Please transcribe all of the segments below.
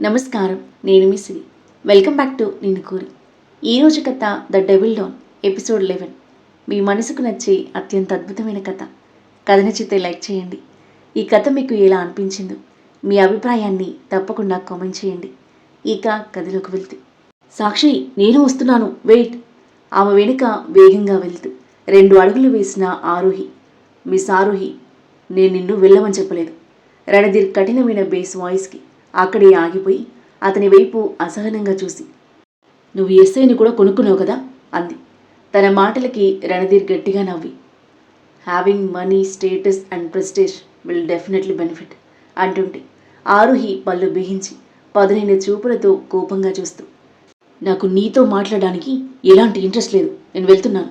నమస్కారం నేను మీ సిరి. వెల్కమ్ బ్యాక్ టు నేను కోరి. ఈరోజు కథ the devil down episode eleven. మీ మనసుకు నచ్చే అత్యంత అద్భుతమైన కథ. కథ నచ్చితే లైక్ చేయండి. ఈ కథ మీకు ఎలా అనిపించిందో మీ అభిప్రాయాన్ని తప్పకుండా కామెంట్ చేయండి. ఇక కథలోకి వెళ్తే. సాక్షి నేను వస్తున్నాను. వెయిట్. ఆమె వెనుక వేగంగా వెళ్తూ రెండు అడుగులు వేసిన ఆరోహి. మిస్ ఆరోహి నేను నిన్ను వెళ్ళమని చెప్పలేదు. రణధీర్ కఠినమైన బేస్ వాయిస్కి అక్కడే ఆగిపోయి అతని వైపు అసహనంగా చూసి నువ్వు ఎస్ఐని కూడా కొనుక్కున్నావు కదా? అంది. తన మాటలకి రణధీర్ గట్టిగా నవ్వి having money status and prestige will definitely benefit అంటుంటే ఆరుహి పళ్ళు బిగించి పదునైన చూపులతో కోపంగా చూస్తూ నాకు నీతో మాట్లాడడానికి ఎలాంటి ఇంట్రెస్ట్ లేదు. నేను వెళ్తున్నాను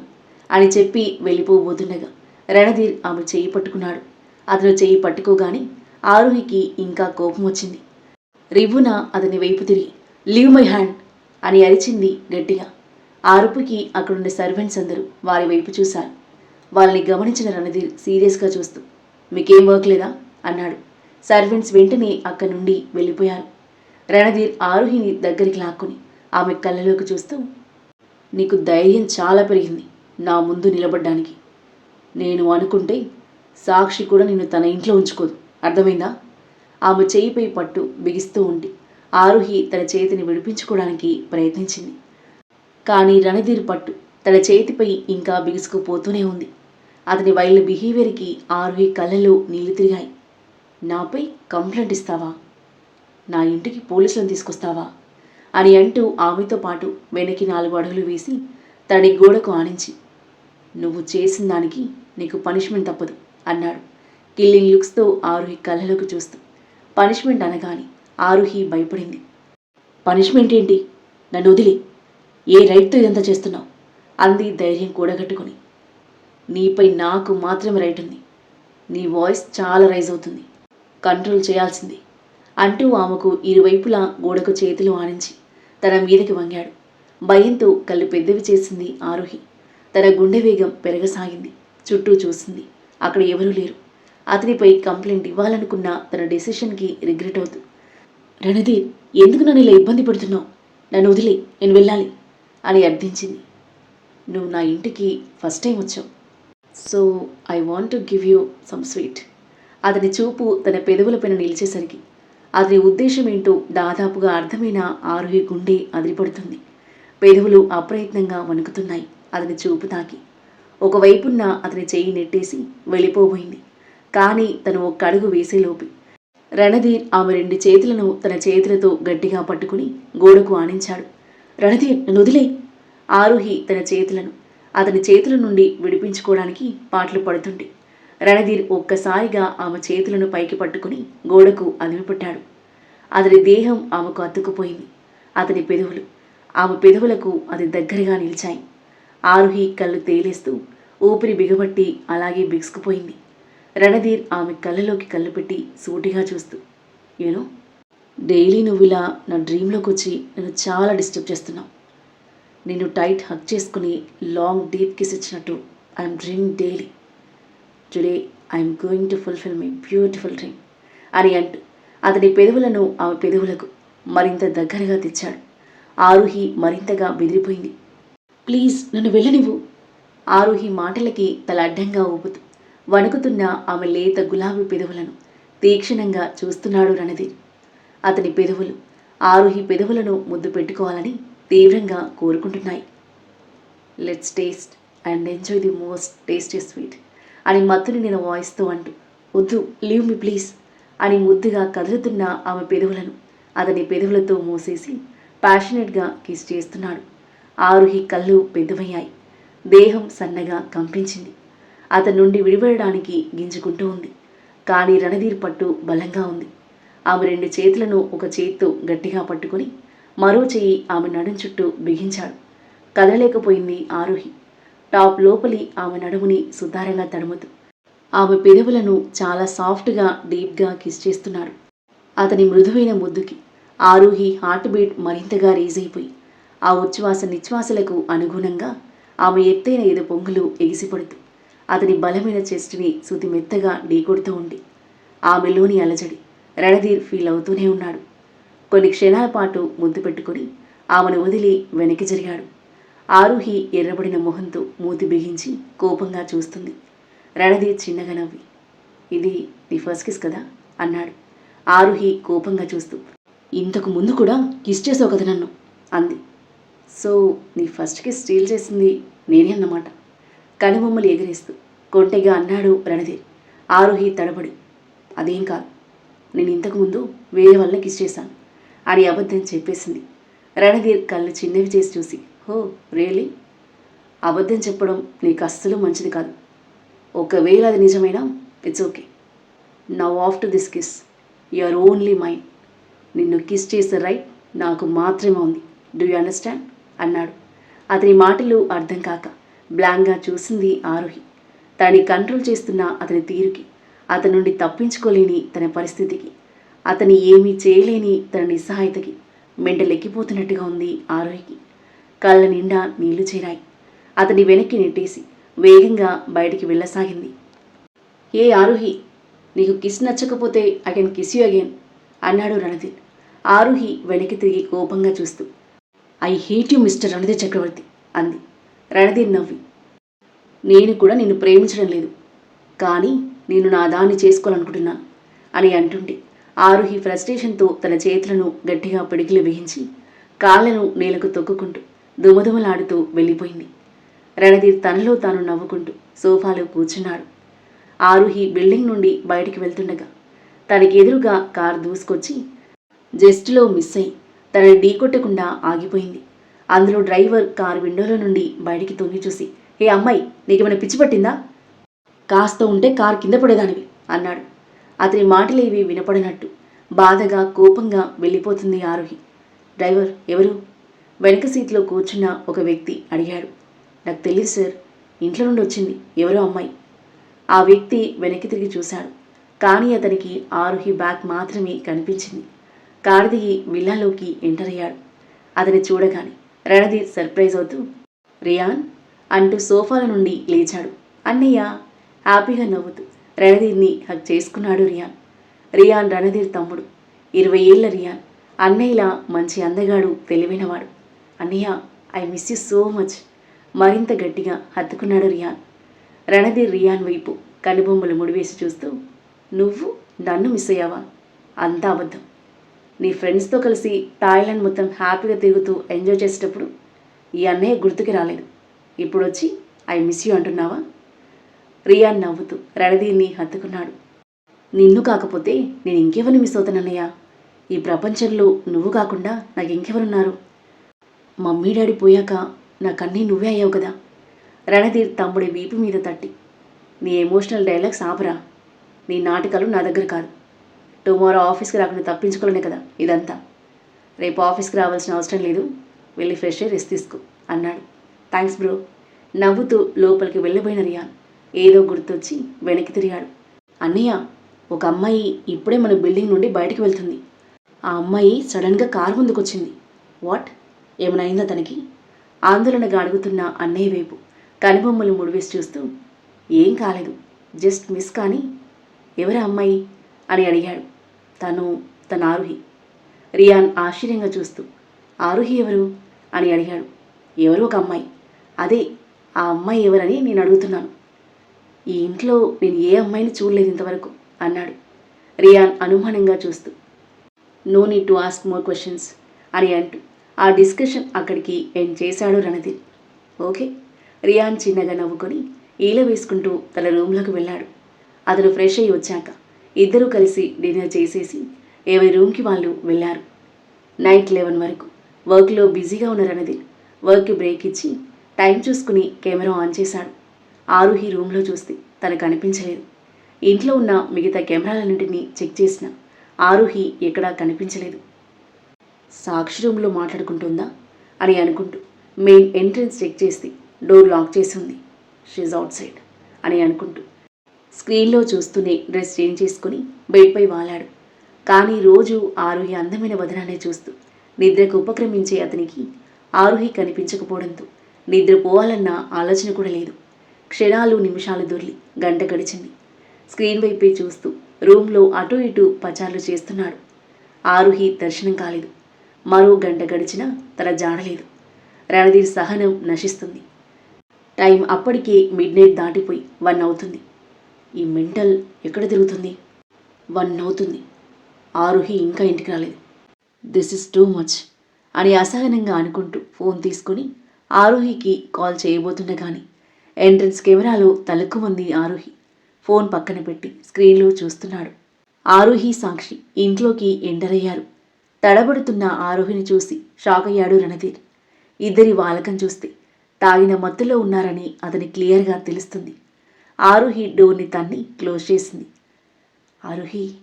అని చెప్పి వెళ్ళిపోబోతుండగా రణధీర్ ఆమె చేయి పట్టుకున్నాడు. అతను చేయి పట్టుకోగానే ఆరుహికి ఇంకా కోపం వచ్చింది. రివ్వున అతని వైపు తిరిగి. లీవ్ మై హ్యాండ్ అని అరిచింది గట్టిగా. ఆ అరుపుకి అక్కడున్న సర్వెంట్స్ అందరూ వారి వైపు చూశారు. వాళ్ళని గమనించిన రణధీర్ సీరియస్గా చూస్తూ మీకేం వర్క్ లేదా? అన్నాడు. సర్వెంట్స్ వెంటనే అక్కడి నుండి వెళ్ళిపోయారు. రణధీర్ ఆరుహిని దగ్గరికి లాక్కుని ఆమె కళ్ళలోకి చూస్తూ నీకు ధైర్యం చాలా పెరిగింది నా ముందు నిలబడ్డానికి. నేను అనుకుంటే సాక్షి కూడా నిన్ను తన ఇంట్లో ఉంచుకోదు. అర్థమైందా? ఆమె చేయిపై పట్టు బిగిస్తూ ఉండి ఆరుహి తన చేతిని విడిపించుకోవడానికి ప్రయత్నించింది. కానీ రణధీర్ పట్టు తన చేతిపై ఇంకా బిగుసుకుపోతూనే ఉంది. అతని వైల్డ్ బిహేవియర్కి ఆరుహి కళ్ళలో నీళ్ళు తిరిగాయి. నాపై కంప్లైంట్ ఇస్తావా? నా ఇంటికి పోలీసులను తీసుకొస్తావా? అని అంటూ ఆమెతో పాటు వెనక్కి నాలుగు అడుగులు వేసి తడి గోడకు ఆనించి నువ్వు చేసిన దానికి నీకు పనిష్మెంట్ తప్పదు అన్నాడు. కిల్లింగ్ లుక్స్తో ఆరుహి కళ్ళలోకి చూస్తూ. పనిష్మెంట్ అనగాని ఆరుహి భయపడింది. పనిష్మెంట్ ఏంటి? నన్ను వదిలి. ఏ రైట్తో ఇదంతా చేస్తున్నావు? అంది ధైర్యం కూడగట్టుకుని. నీపై నాకు మాత్రమే రైట్ ఉంది. నీ వాయిస్ చాలా రైజ్ అవుతుంది. కంట్రోల్ చేయాల్సింది. అంటూ ఆమెకు ఇరువైపులా గోడకు చేతులు ఆనించి తన మీదకి వంగాడు. భయంతో కళ్ళు పెద్దవి చేసింది ఆరోహి. తన గుండె వేగం పెరగసాగింది. చుట్టూ చూసింది. అక్కడ ఎవరూ లేరు. అతనిపై కంప్లైంట్ ఇవ్వాలనుకున్న తన డెసిషన్కి రిగ్రెట్ అవుతూ రణధీర్ ఎందుకు నన్ను ఇలా ఇబ్బంది పెడుతున్నావు? నన్ను వదిలే నేను వెళ్ళాలి అని అర్థించింది. నువ్వు నా ఇంటికి ఫస్ట్ టైం వచ్చావు. So I want to give you some sweet. అతని చూపు తన పెదవులపైన నిలిచేసరికి అతని ఉద్దేశం ఏంటో దాదాపుగా అర్థమైన ఆరుహి గుండె అదిరిపడుతుంది పెదవులు అప్రయత్నంగా వణుకుతున్నాయి అతని చూపు తాకి. ఒకవైపున్న అతని చెయ్యి నెట్టేసి వెళ్ళిపోబోయింది. కానీ తను ఒక్క అడుగు వేసేలోపి రణధీర్ ఆమె రెండు చేతులను తన చేతులతో గట్టిగా పట్టుకుని గోడకు ఆనించాడు. రణధీర్ నుదిలే! ఆరుహి తన చేతులను అతని చేతుల నుండి విడిపించుకోవడానికి పాటలు పడుతుండే రణధీర్ ఒక్కసారిగా ఆమె చేతులను పైకి పట్టుకుని గోడకు అదిమిపెట్టాడు. అతని దేహం ఆమెకు అతుక్కుపోయింది. అతని పెదవులు ఆమె పెదవులకు అది దగ్గరగా నిలిచాయి. ఆరుహి కళ్ళు తేలేస్తూ ఊపిరి బిగబట్టి అలాగే బిగుసుకుపోయింది. రణధీర్ ఆమె కళ్ళలోకి కళ్ళు పెట్టి సూటిగా చూస్తూ యూనో డైలీ నువ్వు ఇలా నా డ్రీమ్లోకి వచ్చి నన్ను చాలా డిస్టర్బ్ చేస్తున్నావు. నిన్ను టైట్ హక్ చేసుకుని లాంగ్ డీప్ కిస్ ఇచ్చినట్టు I'm dreaming daily today I'm going to fulfil my beautiful dream అని అంటూ అతని పెదవులను ఆమె పెదవులకు మరింత దగ్గరగా తెచ్చాడు. ఆరుహి మరింతగా బెదిరిపోయింది. ప్లీజ్ నన్ను వెళ్ళనివ్వు. ఆరుహి మాటలకి తల అడ్డంగా ఊపుతూ వణుకుతున్న ఆమె లేత గులాబీ పెదవులను తీక్షణంగా చూస్తున్నాడు రణధీర్. అతని పెదవులు ఆరుహి పెదవులను ముద్దు పెట్టుకోవాలని తీవ్రంగా కోరుకుంటున్నాయి. Let's taste and enjoy the most tasty sweet అని మత్తుని నేను వాయిస్తూ అంటూ వద్దు లీవ్ మీ ప్లీజ్ అని ముద్దుగా కదులుతున్న ఆమె పెదవులను అతని పెదవులతో మూసేసి ప్యాషనెట్గా కిస్ చేస్తున్నాడు. ఆరుహి కళ్ళు పెద్దవయ్యాయి. దేహం సన్నగా కంపించింది. అతని నుండి విడిపడడానికి గింజుకుంటూ ఉంది. కానీ రణధీర్ పట్టు బలంగా ఉంది. ఆమె రెండు చేతులను ఒక చేత్తో గట్టిగా పట్టుకొని మరో చెయ్యి ఆమె నడుం చుట్టూ బిగించాడు. కదలలేకపోయింది ఆరోహి. టాప్ లోపలి ఆమె నడుముని సుతారంగా తడుముతూ ఆమె పెదవులను చాలా సాఫ్ట్గా డీప్గా కిస్ చేస్తున్నాడు. అతని మృదువైన ముద్దుకి ఆరోహి హార్ట్ బీట్ మరింతగా రేజ్ అయిపోయి ఆ ఉచ్ఛ్వాస నిశ్వాసలకు అనుగుణంగా ఆమె ఎత్తైన ఎదు పొంగులు ఎగిసిపడుతూ అతని బలమైన చెస్ట్ని శృతి మెత్తగా ఢీకొడుతూ ఉండి ఆమెలోని అలజడి రణధీర్ ఫీల్ అవుతూనే ఉన్నాడు. కొన్ని క్షణాల పాటు ముద్దు పెట్టుకుని ఆమెను వదిలి వెనక్కి జరిగాడు. ఆరుహి ఎర్రబడిన మొహంతో మూతి బిగించి కోపంగా చూస్తుంది. రణధీర్ చిన్నగా నవ్వి ఇది నీ ఫస్ట్ కిస్ కదా? అన్నాడు. ఆరుహి కోపంగా చూస్తూ ఇంతకు ముందు కూడా కిస్ చేసావు కదా నన్ను? అంది. సో నీ ఫస్ట్ కిస్ స్టీల్ చేసింది నేనే అన్నమాట. కనుబొమ్మలు ఎగిరేస్తూ కొంటెగా అన్నాడు రణధీర్. ఆరుహి తడబడి అదేం కాదు నేను ఇంతకుముందు వేరే వల్ల కిస్ చేశాను అని అబద్ధం చెప్పేసింది. రణధీర్ కళ్ళు చిన్నవి చేసి చూసి హో రియలీ? అబద్ధం చెప్పడం నీకు అస్సలు మంచిది కాదు. ఒకవేళ అది నిజమైనా it's okay. Now after this kiss are only mine నిన్ను కిస్ చేసే రైట్ నాకు మాత్రమే ఉంది. Do you understand? అన్నాడు. అతని మాటలు అర్థం కాక బ్లాంక్గా చూసింది ఆరోహి. తనని కంట్రోల్ చేస్తున్న అతని తీరుకి అతని నుండి తప్పించుకోలేని తన పరిస్థితికి అతని ఏమీ చేయలేని తన నిస్సహాయతకి మెండలెక్కిపోతున్నట్టుగా ఉంది ఆరోహికి. కళ్ళ నిండా నీళ్ళు చేరాయి. అతని వెనక్కి నెట్టేసి వేగంగా బయటికి వెళ్ళసాగింది. ఏ ఆరుహి నీకు కిస్ నచ్చకపోతే I can kiss you again అన్నాడు రణధీర్. ఆరుహి వెనక్కి తిరిగి కోపంగా చూస్తూ I hate you mister Randhir Chakravarthy అంది. రణధీర్ నవ్వి. నేను కూడా నిన్ను ప్రేమించడం లేదు. కానీ నేను నా దాన్ని చేసుకోవాలనుకుంటున్నాను అని అంటుండే ఆరుహి ఫ్రస్ట్రేషన్తో తన చేతులను గట్టిగా పిడికిలు బిగించి కాళ్ళను నేలకు తొక్కుకుంటూ దుమదుమలాడుతూ వెళ్ళిపోయింది. రణధీర్ తనలో తాను నవ్వుకుంటూ సోఫాలో కూర్చున్నాడు. ఆరుహి బిల్డింగ్ నుండి బయటికి వెళ్తుండగా తనకెదురుగా కారు దూసుకొచ్చి జస్ట్లో మిస్ అయి తనని ఢీకొట్టకుండా ఆగిపోయింది. అందులో డ్రైవర్ కారు విండోలో నుండి బయటికి తొంగి చూసి ఏ అమ్మాయి నీకేమైనా పిచ్చి పట్టిందా? కాస్త ఉంటే కారు కింద పడేదానివి అన్నాడు. అతని మాటలేవి వినపడినట్టు బాధగా కోపంగా వెళ్ళిపోతుంది ఆరోహి. డ్రైవర్ ఎవరు? వెనక సీట్లో కూర్చున్న ఒక వ్యక్తి అడిగాడు. నాకు తెలియదు సార్ ఇంట్లో నుండి వచ్చింది ఎవరో అమ్మాయి. ఆ వ్యక్తి వెనక్కి తిరిగి చూశాడు. కానీ అతనికి ఆరుహి బ్యాగ్ మాత్రమే కనిపించింది. కారు దిగి విల్లాలోకి ఎంటర్ అయ్యాడు. అతని చూడగానే రణధీర్ సర్ప్రైజ్ అవుతూ రియాన్ అంటూ సోఫాల నుండి లేచాడు. అన్నయ్య హ్యాపీగా నవ్వుతూ రణధీర్ని హక్ చేసుకున్నాడు రియాన్. రియాన్ రణధీర్ తమ్ముడు. ఇరవై ఏళ్ళ రియాన్. అన్నయ్యలా మంచి అందగాడు తెలివైనవాడు. అన్నయ్య I miss you so much. మరింత గట్టిగా హత్తుకున్నాడు రియాన్. రణధీర్ రియాన్ వైపు కనుబొమ్మలు ముడివేసి చూస్తూ నువ్వు నన్ను మిస్ అయ్యావా? అంతా అబద్ధం. నీ ఫ్రెండ్స్తో కలిసి థాయిలాండ్ మొత్తం హ్యాపీగా తిరుగుతూ ఎంజాయ్ చేసేటప్పుడు ఈ అన్నయ్య గుర్తుకి రాలేదు. ఇప్పుడు వచ్చి ఐ మిస్ యూ అంటున్నావా? రియాన్ నవ్వుతూ రణధీర్ని హత్తుకున్నాడు. నిన్ను కాకపోతే నేను ఇంకెవరిని మిస్ అవుతానన్నయ్య ఈ ప్రపంచంలో నువ్వు కాకుండా నాకు ఇంకెవరున్నారు మమ్మీ డాడీ పోయాక నాకన్నీ నువ్వే అయ్యావు కదా? రణధీర్ తమ్ముడి వీపు మీద తట్టి నీ ఎమోషనల్ డైలాగ్స్ ఆపరా. నీ నాటకాలు నా దగ్గర కాదు. టుమారో ఆఫీస్కి రాకుండా తప్పించుకోలేనే కదా ఇదంతా. రేపు ఆఫీస్కి రావాల్సిన అవసరం లేదు. వెళ్ళి ఫ్రెష్ అయ్యి రెస్ట్ తీసుకో అన్నాడు. Thanks bro. నవ్వుతూ లోపలికి వెళ్ళిపోయిన రియాన్ ఏదో గుర్తొచ్చి వెనక్కి తిరిగాడు. అన్నయ్య ఒక అమ్మాయి ఇప్పుడే మన బిల్డింగ్ నుండి బయటకు వెళ్తుంది. ఆ అమ్మాయి సడన్గా కారు ముందుకొచ్చింది. వాట్? ఏమైనా తనకి? ఆందోళనగా అడుగుతున్న అన్నయ్య వైపు కనుబొమ్మలు ముడివేసి చూస్తూ ఏం కాలేదు. జస్ట్ మిస్ కానీ ఎవరా అమ్మాయి? అని అడిగాడు. తను తన ఆరుహి. రియాన్ ఆశ్చర్యంగా చూస్తూ ఆరుహి ఎవరు? అని అడిగాడు. ఎవరు ఒక అమ్మాయి. అదే ఆ అమ్మాయి ఎవరని నేను అడుగుతున్నాను. ఈ ఇంట్లో నేను ఏ అమ్మాయిని చూడలేదు ఇంతవరకు అన్నాడు. రియాన్ అనుమానంగా చూస్తూ no need to ask more questions అని అంటూ ఆ డిస్కషన్ అక్కడికి ఎండ్ చేశాడు రణధీర్. ఓకే రియాన్ చిన్నగా నవ్వుకొని ఈల వేసుకుంటూ తన రూమ్లోకి వెళ్ళాడు. అతను ఫ్రెష్ అయ్యి వచ్చాక ఇద్దరూ కలిసి డిన్నర్ చేసేసి ఎవరి రూమ్కి వాళ్ళు వెళ్ళారు. నైట్ లెవెన్ వరకు వర్క్లో బిజీగా ఉన్న రణధీర్ వర్క్కి బ్రేక్ ఇచ్చి టైం చూసుకుని కెమెరా ఆన్ చేశాడు. ఆరుహి రూమ్లో చూస్తే తనకు కనిపించలేదు ఇంట్లో ఉన్న మిగతా కెమెరాలన్నింటినీ చెక్ చేసిన ఆరుహి ఎక్కడా కనిపించలేదు. సాక్షి రూమ్లో మాట్లాడుకుంటుందా అని అనుకుంటూ మెయిన్ ఎంట్రన్స్ చెక్ చేసి డోర్ లాక్ చేసి ఉంది షీజ్ అవుట్ సైడ్ అని అనుకుంటూ స్క్రీన్లో చూస్తూనే డ్రెస్ చేంజ్ చేసుకుని బెడ్పై వాలాడు. కానీ రోజు ఆరుహి అందమైన వదనాన్ని చూస్తూ నిద్రకు ఉపక్రమించే అతనికి ఆరుహి కనిపించకపోవడంతో నిద్రపోవాలన్న ఆలోచన కూడా లేదు. క్షణాలు నిమిషాలు దొర్లి గంట గడిచింది. స్క్రీన్ వైపే చూస్తూ రూమ్లో అటు ఇటు పచార్లు చేస్తున్నాడు. ఆరుహి దర్శనం కాలేదు. మరో గంట గడిచినా తన జాడలేదు. రణధీర్ సహనం నశిస్తుంది. టైం అప్పటికే మిడ్ నైట్ దాటిపోయి వన్ అవుతుంది. ఈ మెంటల్ ఎక్కడ తిరుగుతుంది? వన్ అవుతుంది. ఆరుహి ఇంకా ఇంటికి రాలేదు. దిస్ ఇస్ టూ మచ్ అని అసహనంగా అనుకుంటూ ఫోన్ తీసుకుని ఆరుహికి కాల్ చేయబోతుండగాని ఎంట్రన్స్ కెమెరాలో తలుక్కుమంది ఆరుహి. ఫోన్ పక్కన పెట్టి స్క్రీన్లో చూస్తున్నాడు. ఆరుహి సాక్షి ఇంట్లోకి ఎంటర్ అయ్యారు. తడబడుతున్న ఆరోహిని చూసి షాక్ అయ్యాడు రణధీర్. ఇద్దరి వాలకం చూస్తే తాగిన మత్తులో ఉన్నారని అతని క్లియర్గా తెలుస్తుంది. ఆరుహి డోర్ని తన్ని క్లోజ్ చేసింది. ఆరుహి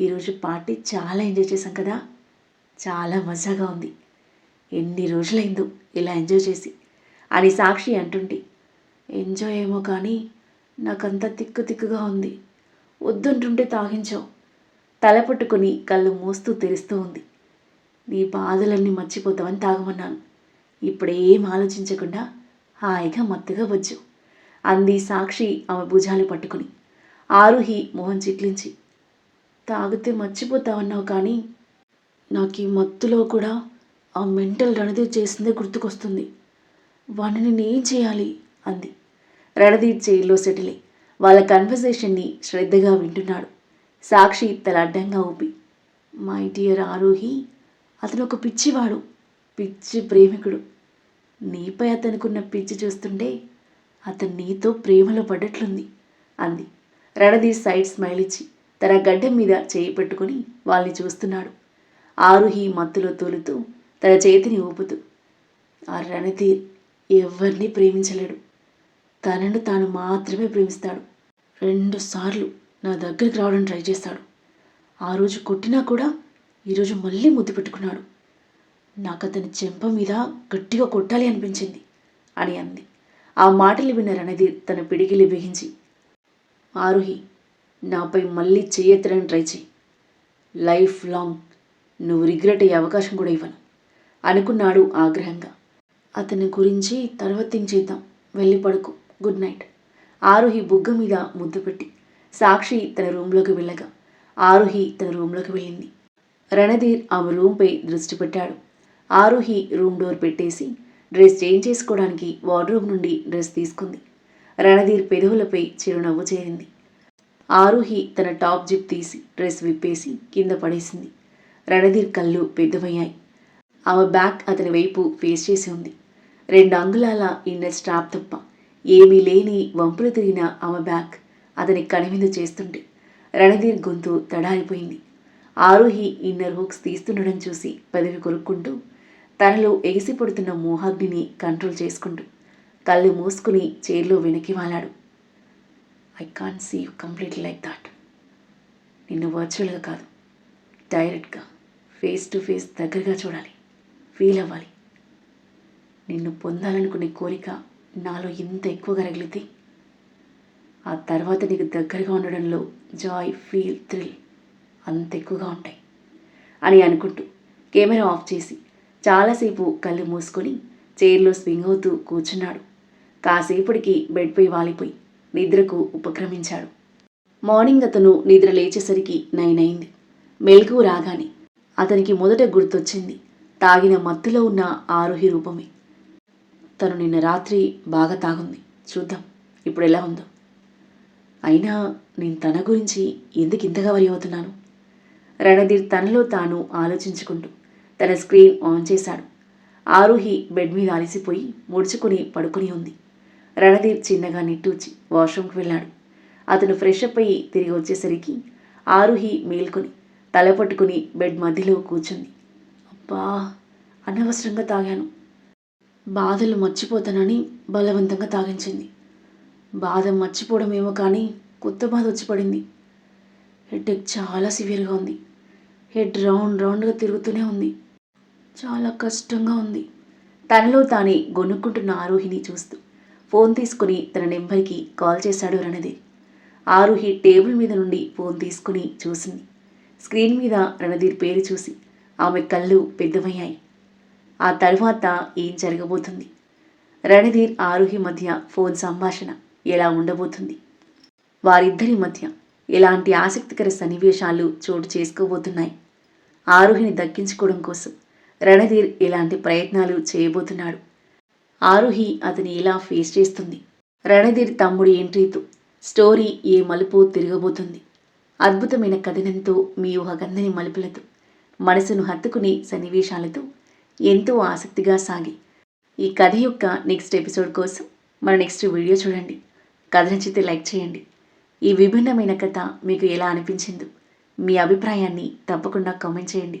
ఈరోజు పార్టీ చాలా ఎంజాయ్ చేశాం కదా? చాలా మజాగా ఉంది. ఎన్ని రోజులైందో ఇలా ఎంజాయ్ చేసి అని సాక్షి అంటుంటే ఎంజాయ్ ఏమో కానీ నాకంతా తిక్కు తిక్కుగా ఉంది. వద్దుంటుంటే తాగించావు. తలపట్టుకుని కళ్ళు మూస్తూ తెరుస్తూ ఉంది. నీ బాధలన్నీ మర్చిపోతావని తాగమన్నాను. ఇప్పుడేం ఆలోచించకుండా హాయిగా మత్తుగా వచ్చు అంది సాక్షి ఆమె భుజాలు పట్టుకుని. ఆరుహి మొహం చిట్లించి తాగితే మర్చిపోతావన్నావు కానీ నాకు ఈ మత్తులో కూడా ఆ మెంటల్ రణధీర్ చేసిందే గుర్తుకొస్తుంది. వాడిని నేనేం చేయాలి? అంది. రణధీర్ చైర్లో సెటిల్ వాళ్ళ కన్వర్సేషన్ని శ్రద్ధగా వింటున్నాడు. సాక్షి తల అడ్డంగా ఊపి మై డియర్ ఆరోహి అతను ఒక పిచ్చివాడు పిచ్చి ప్రేమికుడు. నీపై అతనుకున్న పిచ్చి చూస్తుంటే అతను నీతో ప్రేమలో పడ్డట్లుంది అంది. రణధీర్ సైడ్ స్మైల్ ఇచ్చి తన గడ్డం మీద చేయి పెట్టుకుని వాళ్ళని చూస్తున్నాడు. ఆరుహి మత్తులో తోలుతూ తన చేతిని ఊపుతూ ఆ రణధీర్ ఎవరిని ప్రేమించలేడు. తనను తాను మాత్రమే ప్రేమిస్తాడు. రెండు సార్లు నా దగ్గరికి రావడం ట్రై చేస్తాడు. ఆ రోజు కొట్టినా కూడా ఈరోజు మళ్ళీ ముద్దు పెట్టుకున్నాడు. నాకు అతని చెంప మీద గట్టిగా కొట్టాలి అనిపించింది అని అంది. ఆ మాటలు విన్న రణధీర్ తన పిడికిలి బిగించి ఆరుహి నాపై మళ్ళీ చెయ్యెత్తడానికి ట్రై చేయి లైఫ్ లాంగ్ నువ్వు రిగ్రెట్ అయ్యే అవకాశం కూడా ఇవ్వను అనుకున్నాడు ఆగ్రహంగా. అతని గురించి తర్వాత చేద్దాం? వెళ్ళి పడుకో. Good night. ఆరుహి బుగ్గ మీద ముద్దు పెట్టి సాక్షి తన రూంలోకి వెళ్ళగా ఆరుహి తన రూంలోకి వెళ్ళింది. రణధీర్ ఆమె రూమ్పై దృష్టి పెట్టాడు. ఆరుహి రూమ్ డోర్ పెట్టేసి డ్రెస్ చేంజ్ చేసుకోవడానికి వార్డ్రోబ్ నుండి డ్రెస్ తీసుకుంది. రణధీర్ పెదవులపై చిరునవ్వు చేరింది. ఆరుహి తన టాప్ జిప్ తీసి డ్రెస్ విప్పేసి కింద పడేసింది. రణధీర్ కళ్ళు పెద్దవయ్యాయి. ఆమె బ్యాక్ అతని వైపు ఫేస్ చేసి ఉంది. రెండు అంగుళాల ఇన్నర్ స్ట్రాప్ తప్ప ఏమీ లేని వంపులు తిరిగిన ఆమె బ్యాక్ అతని కనివింద చేస్తుంటే రణధీర్ గొంతు తడారిపోయింది. ఆరోహి ఇన్నర్ హుక్స్ తీస్తుండడం చూసి పెదవి కొరుక్కుంటూ తనలో ఎగిసిపడుతున్న మోహాగ్నిని కంట్రోల్ చేసుకుంటూ కళ్ళు మూసుకుని చైర్లో వెనక్కి వాలాడు. I can see you complete like that. నిన్ను వర్చువల్గా కాదు డైరెక్ట్గా ఫేస్ టు ఫేస్ దగ్గరగా చూడాలి ఫీల్ అవ్వాలి. నిన్ను పొందాలనుకునే కోరిక నాలో ఇంత ఎక్కువగా రగిలితే ఆ తర్వాత నీకు దగ్గరగా ఉండడంలో జాయ్ ఫీల్ థ్రిల్ అంత ఎక్కువగా ఉంటాయి అని అనుకుంటూ కెమెరా ఆఫ్ చేసి చాలాసేపు కళ్ళు మూసుకొని చైర్లో స్వింగ్ అవుతూ కూర్చున్నాడు. కాసేపటికి బెడ్పై వాలిపోయి నిద్రకు ఉపక్రమించాడు. మార్నింగ్ అతను నిద్ర లేచేసరికి నైన్ అయింది. మెలకు రాగానే అతనికి మొదట గుర్తొచ్చింది తాగిన మత్తులో ఉన్న ఆరోహి రూపమే. తను నిన్న రాత్రి బాగా తాగుంది. చూద్దాం ఇప్పుడు ఎలా ఉందో. అయినా నేను తన గురించి ఎందుకు ఇంతగా వరి అవుతున్నాను? రణధీర్ తనలో తాను ఆలోచించుకుంటూ తన స్క్రీన్ ఆన్ చేశాడు. ఆరుహి బెడ్ మీద అలసిపోయి ముడుచుకుని పడుకుని ఉంది. రణధీర్ చిన్నగా నిట్టూచి వాష్రూమ్కి వెళ్ళాడు. అతను ఫ్రెష్ అప్ అయ్యి తిరిగి వచ్చేసరికి ఆరుహి మేల్కొని తల పట్టుకుని బెడ్ మధ్యలో కూర్చుంది. అబ్బా అనవసరంగా తాగాను. బాధలు మర్చిపోతానని బలవంతంగా తాగించింది. బాధ మర్చిపోవడమేమో కానీ కొత్త బాధ వచ్చి పడింది. హెడేక్ చాలా సివియర్గా ఉంది. హెడ్ రౌండ్ రౌండ్గా తిరుగుతూనే ఉంది. చాలా కష్టంగా ఉంది. తనలో తానే గొనుక్కుంటున్న ఆరోహిని చూస్తూ ఫోన్ తీసుకుని తన నెంబర్కి కాల్ చేశాడు రణధీర్ ఆరుహి టేబుల్ మీద నుండి ఫోన్ తీసుకుని చూసింది. స్క్రీన్ మీద రణధీర్ పేరు చూసి ఆమె కళ్ళు పెద్దవయ్యాయి. ఆ తర్వాత ఏం జరగబోతుంది? రణధీర్ ఆరుహి మధ్య ఫోన్ సంభాషణ ఎలా ఉండబోతుంది? వారిద్దరి మధ్య ఎలాంటి ఆసక్తికర సన్నివేశాలు చోటు చేసుకోబోతున్నాయి? ఆరుహిని దక్కించుకోవడం కోసం రణధీర్ ఇలాంటి ప్రయత్నాలు చేయబోతున్నాడు. ఆరుహి అతని ఇలా ఫేస్ చేస్తుంది. రణధీర్ తమ్ముడి ఎంట్రీతో స్టోరీ ఏ మలుపు తిరగబోతుంది. అద్భుతమైన కథనంతో మీ ఊహకందని మలుపులతో మనసును హత్తుకునే సన్నివేశాలతో ఎంతో ఆసక్తిగా సాగి ఈ కథ యొక్క నెక్స్ట్ ఎపిసోడ్ కోసం మన నెక్స్ట్ వీడియో చూడండి. కథ నచ్చితే లైక్ చేయండి. ఈ విభిన్నమైన కథ మీకు ఎలా అనిపించిందో మీ అభిప్రాయాన్ని తప్పకుండా కామెంట్ చేయండి.